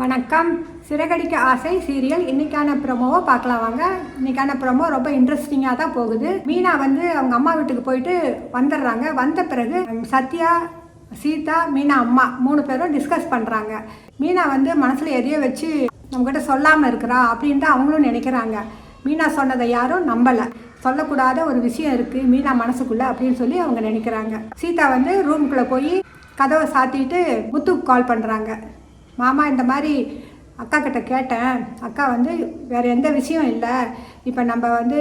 வணக்கம். சிறகடிக்க ஆசை சீரியல். இன்னைக்கான ப்ரொமோவை பார்க்கலாம் வாங்க. இன்னைக்கான ப்ரொமோ ரொம்ப இன்ட்ரெஸ்டிங்காக தான் போகுது. மீனா வந்து அவங்க அம்மா வீட்டுக்கு போயிட்டு வந்துடுறாங்க. வந்த பிறகு சத்யா சீதா மீனா அம்மா மூணு பேரும் டிஸ்கஸ் பண்ணுறாங்க மீனா வந்து மனசில் எதையோ வச்சு நம்மக்கிட்ட சொல்லாமல் இருக்கிறா அப்படின்ட்டு அவங்களும் நினைக்கிறாங்க. மீனா சொன்னதை யாரும் நம்பலை. சொல்லக்கூடாத ஒரு விஷயம் இருக்குது மீனா மனசுக்குள்ளே அப்படின்னு சொல்லி அவங்க நினைக்கிறாங்க. சீதா வந்து ரூமுக்குள்ளே போய் கதவை சாத்திட்டு முத்துக்கு கால் பண்ணுறாங்க மாமா இந்த மாதிரி அக்கா கிட்ட கேட்டேன். அக்கா வந்து வேறு எந்த விஷயம் இல்லை. இப்போ நம்ம வந்து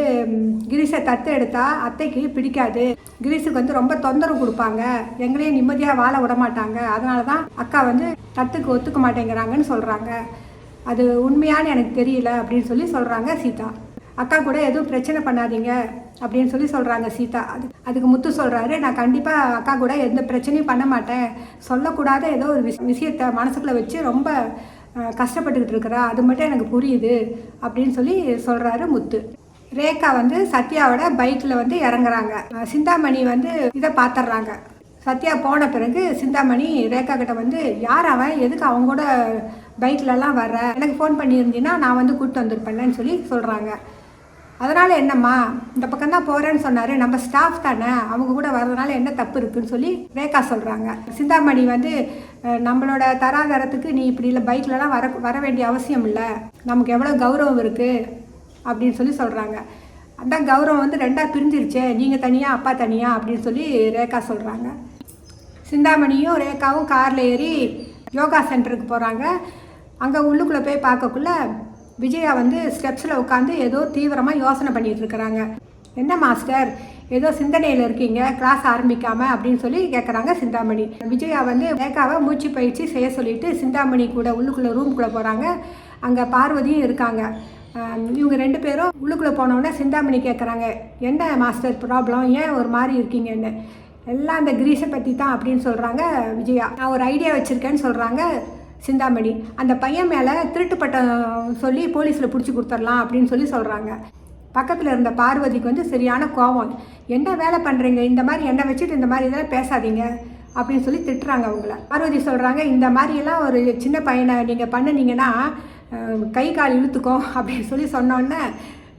கிரீஸை தத்து எடுத்தால் அத்தைக்கு பிடிக்காது. கிரீஸுக்கு வந்து ரொம்ப தொந்தரவு கொடுப்பாங்க. எங்களையும் நிம்மதியாக வாழ விட மாட்டாங்க அதனால தான் அக்கா வந்து தத்துக்கு ஒத்துக்க மாட்டேங்கிறாங்கன்னு சொல்கிறாங்க அது உண்மையான்னு எனக்கு தெரியல அப்படின்னு சொல்லி சொல்கிறாங்க சீதா. அக்கா கூட எதுவும் பிரச்சனை பண்ணாதீங்க அப்படின்னு சொல்லி சொல்கிறாங்க சீதா. அது அதுக்கு முத்து சொல்கிறாரு நான் கண்டிப்பாக அக்கா கூட எந்த பிரச்சனையும் பண்ண மாட்டேன். சொல்லக்கூடாத ஏதோ ஒரு விஷ விஷயத்தை மனசுக்குள்ளே வச்சு ரொம்ப கஷ்டப்பட்டுக்கிட்டு இருக்கிறா. அது மட்டும் எனக்கு புரியுது. அப்படின்னு சொல்லி சொல்கிறாரு முத்து. ரேகா வந்து சத்யாவோட பைக்கில் வந்து இறங்குறாங்க. சிந்தாமணி வந்து இதை பார்த்துட்றாங்க சத்யா போன பிறகு சிந்தாமணி ரேகா கிட்ட வந்து யார் அவன்? எதுக்கு அவங்க கூட பைக்லலாம் வர்ற? எனக்கு ஃபோன் பண்ணியிருந்தீங்கன்னா நான் வந்து கூப்பிட்டு வந்திருப்பேன்னு சொல்லி சொல்கிறாங்க அதனால் என்னம்மா இந்த பக்கம் தான் போகிறேன்னு சொன்னார். நம்ம ஸ்டாஃப் தானே அவங்க கூட வர்றதுனால என்ன தப்பு இருக்குன்னு சொல்லி ரேகா சொல்கிறாங்க சிந்தாமணி வந்து நம்மளோட தராதரத்துக்கு நீ இப்படி இல்லை பைக்லலாம் வர வர வேண்டிய அவசியம் இல்லை. நமக்கு எவ்வளோ கௌரவம் இருக்குது அப்படின்னு சொல்லி சொல்கிறாங்க அதான் கௌரவம் வந்து ரெண்டாக பிரிஞ்சிருச்சே நீங்கள் தனியாக அப்பா தனியாக அப்படின்னு சொல்லி ரேகா சொல்கிறாங்க சிந்தாமணியும் ரேகாவும் காரில் ஏறி யோகா சென்டருக்கு போகிறாங்க அங்கே உள்ளுக்குள்ளே போய் பார்க்கக்குள்ள விஜயா வந்து ஸ்டெப்ஸில் உட்காந்து ஏதோ தீவிரமாக யோசனை பண்ணிட்டு இருக்கிறாங்க. என்ன மாஸ்டர்? ஏதோ சிந்தனையில் இருக்கீங்க கிளாஸ் ஆரம்பிக்காம அப்படின்னு சொல்லி கேட்குறாங்க சிந்தாமணி. விஜயா வந்து ரேகாவை மூச்சு பயிற்சி செய்ய சொல்லிட்டு சிந்தாமணி கூட உள்ளுக்குள்ளே ரூம்குள்ளே போகிறாங்க அங்கே பார்வதியும் இருக்காங்க. இவங்க ரெண்டு பேரும் உள்ளுக்குள்ளே போனோடனே சிந்தாமணி கேட்குறாங்க என்ன மாஸ்டர் ப்ராப்ளம் ஏன் ஒரு மாதிரி இருக்கீங்கன்னு? எல்லாம் அந்த கிரீஸை பற்றி தான் அப்படின்னு சொல்கிறாங்க விஜயா. நான் ஒரு ஐடியா வச்சுருக்கேன்னு சொல்கிறாங்க சிந்தாமணி அந்த பையன் மேலே திருட்டு பட்டம் சொல்லி போலீஸில் பிடிச்சி கொடுத்துடலாம் அப்படின்னு சொல்லி சொல்கிறாங்க பக்கத்தில் இருந்த பார்வதிக்கு வந்து சரியான கோபம் என்ன வேலை பண்ணுறீங்க இந்த மாதிரி என்னை வச்சுட்டு இந்த மாதிரி இதெல்லாம் பேசாதீங்க அப்படின்னு சொல்லி திட்டுறாங்க அவங்கள. பார்வதி சொல்கிறாங்க இந்த மாதிரியெல்லாம் ஒரு சின்ன பையனை நீங்கள் பண்ணினீங்கன்னா கை கால் இழுத்துக்கும் அப்படின்னு சொல்லி சொன்னோன்னே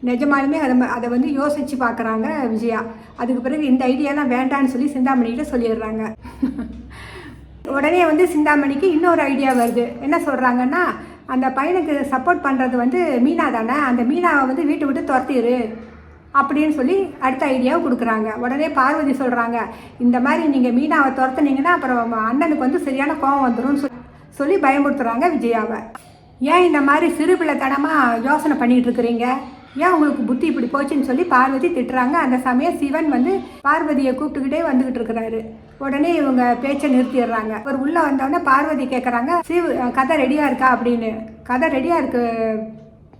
நிஜமாலுமே அதை ம- அதை வந்து யோசித்து பார்க்குறாங்க விஜயா. அதுக்கு பிறகு இந்த ஐடியாலாம் வேண்டான்னு சொல்லி சிந்தாமணியில் சொல்லிடுறாங்க. உடனே வந்து சிந்தாமணிக்கு இன்னொரு ஐடியா வருது. என்ன சொல்கிறாங்கன்னா அந்த பையனுக்கு சப்போர்ட் பண்ணுறது வந்து மீனா தானே? அந்த மீனாவை வந்து வீட்டை விட்டு துரத்திடு அப்படின்னு சொல்லி அடுத்த ஐடியாவை கொடுக்குறாங்க. உடனே பார்வதி சொல்கிறாங்க இந்த மாதிரி நீங்கள் மீனாவை துரத்துனீங்கன்னா அப்புறம் அண்ணனுக்கு வந்து சரியான கோவம் வந்துடும் சொல்லி சொல்லி பயமுறுத்துகிறாங்க விஜயாவை. ஏன் இந்த மாதிரி சிறுபிள்ளைத்தனமாக யோசனை பண்ணிட்டு இருக்கிறீங்க? ஏன் உங்களுக்கு புத்தி இப்படி போச்சுன்னு சொல்லி பார்வதி திட்டுறாங்க. அந்த சமயம் சிவன் வந்து பார்வதியை கூப்பிட்டுக்கிட்டே வந்துக்கிட்டு இருக்கிறாரு. உடனே இவங்க பேச்சை நிறுத்திடுறாங்க. ஒரு உள்ள வந்தோடனே பார்வதி கேட்குறாங்க சிவ் கதை ரெடியாக இருக்கா? அப்படின்னு. கதை ரெடியாக இருக்கு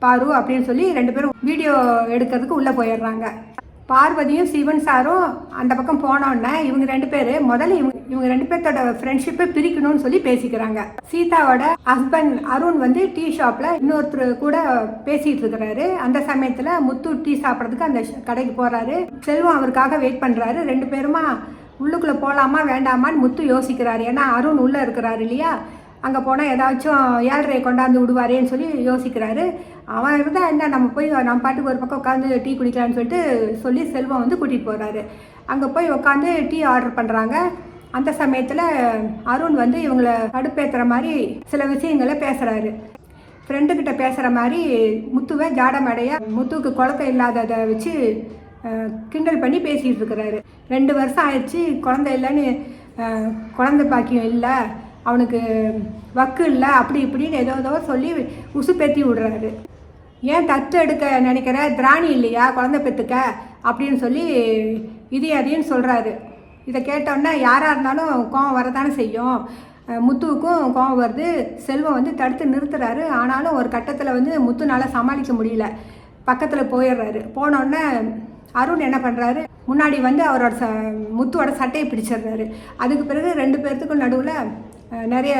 பாரு அப்படின்னு சொல்லி ரெண்டு பேரும் வீடியோ எடுக்கிறதுக்கு உள்ளே போயிடுறாங்க. பார்வதியும் சிவன் சாரும் அந்த பக்கம் போனோடனே இவங்க ரெண்டு பேர் முதல்ல இவங்க இவங்க ரெண்டு பேர்த்தோட ஃப்ரெண்ட்ஷிப்பை பிரிக்கணும்னு சொல்லி பேசிக்கிறாங்க. சீதாவோட ஹஸ்பண்ட் அருண் வந்து டீ ஷாப்பில் இன்னொருத்தர் கூட பேசிகிட்டு இருக்கிறாரு. அந்த சமயத்தில் முத்து டீ சாப்பிட்றதுக்கு அந்த கடைக்கு போகிறாரு செல்வம் அவருக்காக வெயிட் பண்ணுறாரு ரெண்டு பேருமா உள்ளுக்குள்ளே போகலாமா வேண்டாமான்னு முத்து யோசிக்கிறாரு. ஏன்னா அருண் உள்ளே இருக்கிறாரு இல்லையா? அங்கே போனால் ஏதாச்சும் ஏழ்ரையை கொண்டாந்து விடுவாரேன்னு சொல்லி யோசிக்கிறாரு. அவன் இருந்தால் என்ன நம்ம போய் நம்ம பாட்டுக்கு ஒரு பக்கம் உட்காந்து டீ குடிக்கலான்னு சொல்லிட்டு சொல்லி செல்வம் வந்து கூட்டிகிட்டு போகிறாரு அங்கே போய் உட்காந்து டீ ஆர்டர் பண்ணுறாங்க அந்த சமயத்தில் அருண் வந்து இவங்கள கடுப்பேற்றுற மாதிரி சில விஷயங்களை பேசுகிறாரு ஃப்ரெண்டுக்கிட்ட பேசுகிற மாதிரி முத்துவை ஜாடமடைய முத்துவுக்கு குழப்பம் இல்லாததை வச்சு கிண்டல் பண்ணி பேசிகிட்டு இருக்கிறாரு. ரெண்டு வருஷம் ஆயிடுச்சு குழந்தை இல்லைன்னு குழந்தை பாக்கியம் இல்லை அவனுக்கு வக்கு இல்லை அப்படி இப்படின்னு ஏதோ ஏதோ சொல்லி உசுப்பேத்தி விடுறாரு. ஏன் தத்து எடுக்க நினைக்கிற? திராணி இல்லையா? குழந்தை பெற்றுக்க அப்படின்னு சொல்லி இது அதையும் சொல்கிறாரு இதை கேட்டோன்னே யாராக இருந்தாலும் கோவம் வரதானே செய்யும். முத்துவுக்கும் கோவம் வருது. செல்வம் வந்து தடுத்து நிறுத்துறாரு. ஆனாலும் ஒரு கட்டத்தில் வந்து முத்துனால் சமாளிக்க முடியல. பக்கத்தில் போயிடுறாரு. போனோடனே அருண் என்ன பண்ணுறாரு முன்னாடி வந்து அவரோட ச முத்துவோட சட்டையை பிடிச்சிடுறாரு. அதுக்கு பிறகு ரெண்டு பேர்த்துக்கும் நடுவில் நிறைய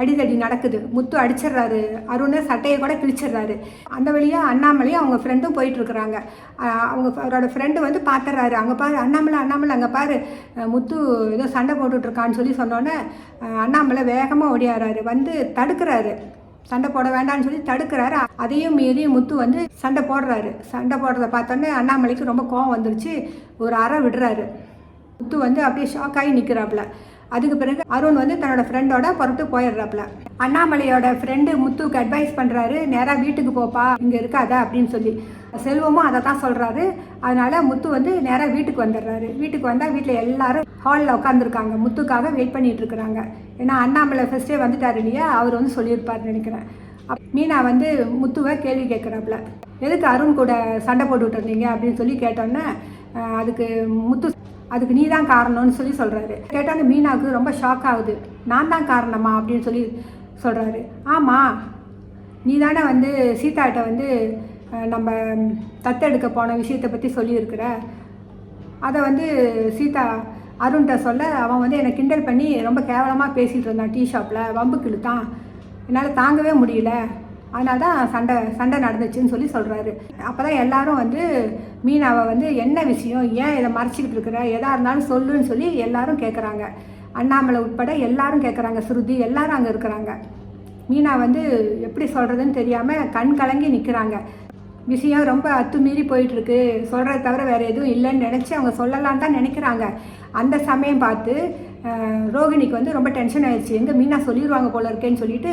அடிதடி நடக்குது. முத்து அடிச்சிடுறாரு. அருண் சட்டையை கூட கிழிச்சிடுறாரு. அந்த வழியாக அண்ணாமலையும் அவங்க ஃப்ரெண்டும் போயிட்டுருக்குறாங்க அவங்க அவரோட ஃப்ரெண்டு வந்து பார்த்துறாரு அங்கே பாரு அண்ணாமலை அண்ணாமலை அங்கே பாரு. முத்து ஏதோ சண்டை போட்டுட்ருக்கான்னு சொல்லி சொன்னோன்னே அண்ணாமலை வேகமாக ஓடியாடுறாரு. வந்து தடுக்கிறாரு. சண்டை போட வேண்டாம்னு சொல்லி தடுக்கிறாரு. அதையும் மீறி முத்து வந்து சண்டை போடுறாரு. சண்டை போடுறத பார்த்தோன்னே அண்ணாமலைக்கு ரொம்ப கோவம் வந்துருச்சு. ஒரு அறை விடுறாரு. முத்து வந்து அப்படியே ஷாக் ஆகி நிற்கிறாப்புல அதுக்கு பிறகு அருண் வந்து தன்னோட ஃப்ரெண்டோட புறத்து போயிடுறாப்புல. அண்ணாமலையோட ஃப்ரெண்டு முத்துக்கு அட்வைஸ் பண்ணுறாரு நேராக வீட்டுக்கு போப்பா. இங்கே இருக்காதா அப்படின்னு சொல்லி. செல்வமும் அதை தான் சொல்கிறாரு அதனால் முத்து வந்து நேராக வீட்டுக்கு வந்துடுறாரு. வீட்டுக்கு வந்தால் வீட்டில் எல்லாரும் ஹாலில் உட்காந்துருக்காங்க முத்துக்காக வெயிட் பண்ணிகிட்ருக்குறாங்க ஏன்னா அண்ணாமலை ஃபஸ்ட்டே வந்துட்டார் இல்லையா? அவர் வந்து சொல்லியிருப்பார் நினைக்கிறேன். மீனா வந்து முத்துவை கேள்வி கேட்குறாப்புல. எதுக்கு அருண் கூட சண்டை போட்டு இருந்தீங்க அப்படின்னு சொல்லி கேட்டோன்னே அதுக்கு முத்து அதுக்கு நீ தான் காரணம்னு சொல்லி சொல்கிறாரு கேட்டோன்னே மீனாவுக்கு ரொம்ப ஷாக் ஆகுது. நான் தான் காரணமா? அப்படின்னு சொல்லி சொல்கிறாரு ஆமாம் நீ தானே வந்து சீதாட்ட வந்து நம்ம தத்தெடுக்க போன விஷயத்தை பற்றி சொல்லியிருக்கிற. அதை வந்து சீதா அருண்கிட்ட சொல்ல அவன் வந்து என்னை கிண்டல் பண்ணி ரொம்ப கேவலமாக பேசிகிட்டு இருந்தான் டீ ஷாப்பில் வம்புக்கு இழுத்தான் என்னால் தாங்கவே முடியல. அதனால தான் சண்டை சண்டை நடந்துச்சுன்னு சொல்லி சொல்கிறாரு அப்போ தான் எல்லாரும் வந்து மீனாவை வந்து என்ன விஷயம் ஏன் இதை மறைச்சிக்கிட்டு இருக்கிற எதாக இருந்தாலும் சொல்லுன்னு சொல்லி எல்லாரும் கேட்குறாங்க அண்ணாமலை உட்பட எல்லாரும் கேட்குறாங்க ஸ்ருதி எல்லாரும் அங்கே இருக்கிறாங்க. மீனா வந்து எப்படி சொல்கிறதுன்னு தெரியாமல் கண் கலங்கி நிற்கிறாங்க விஷயம் ரொம்ப அத்துமீறி போயிட்டுருக்கு. சொல்கிறத தவிர வேறு எதுவும் இல்லைன்னு நினச்சி அவங்க சொல்லலாம் தான் நினைக்கிறாங்க. அந்த சமயம் பார்த்து ரோகிணிக்கு வந்து ரொம்ப டென்ஷன் ஆயிடுச்சு எங்கே மீனா சொல்லிடுவாங்க போல இருக்கேன்னு சொல்லிட்டு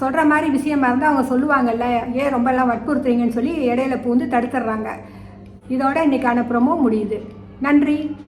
சொல்கிற மாதிரி விஷயமா இருந்தால் அவங்க சொல்லுவாங்கல்ல ஏன் ரொம்பலாம் வற்புறுத்துறீங்கன்னு சொல்லி இடையில பூந்து தடுத்துடுறாங்க. இதோட இன்றைக்கான ப்ரொமோ முடியுது. நன்றி.